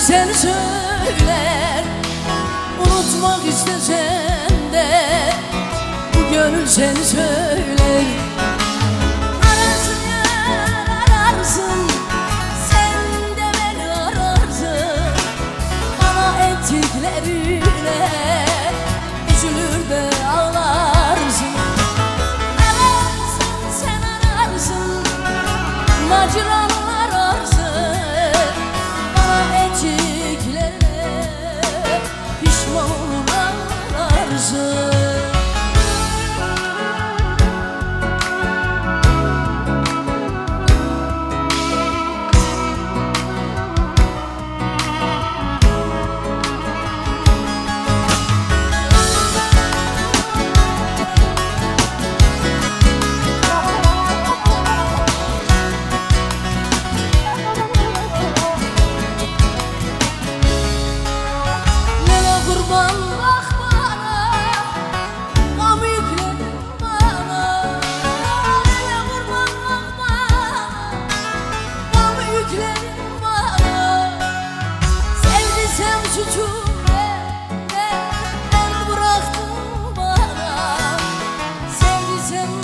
güzel söyler. Unutmak istesen de Bu gönül seni söyler. Ararsın yar ararsın Sen de beni ararsın. Bana ettiklerine Üzülür de ağlarsın. Ararsın sen ararsın. Macran Küçücüğüm ben bıraktım Sevdi sen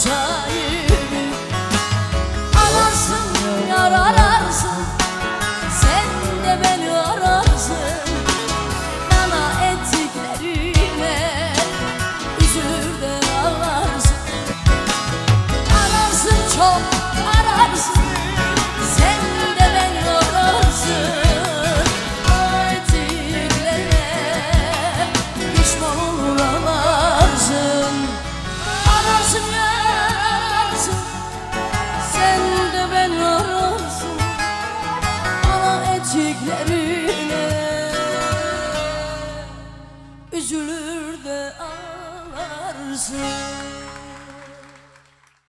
这一 gözlerine Üzülür de ağlarsın.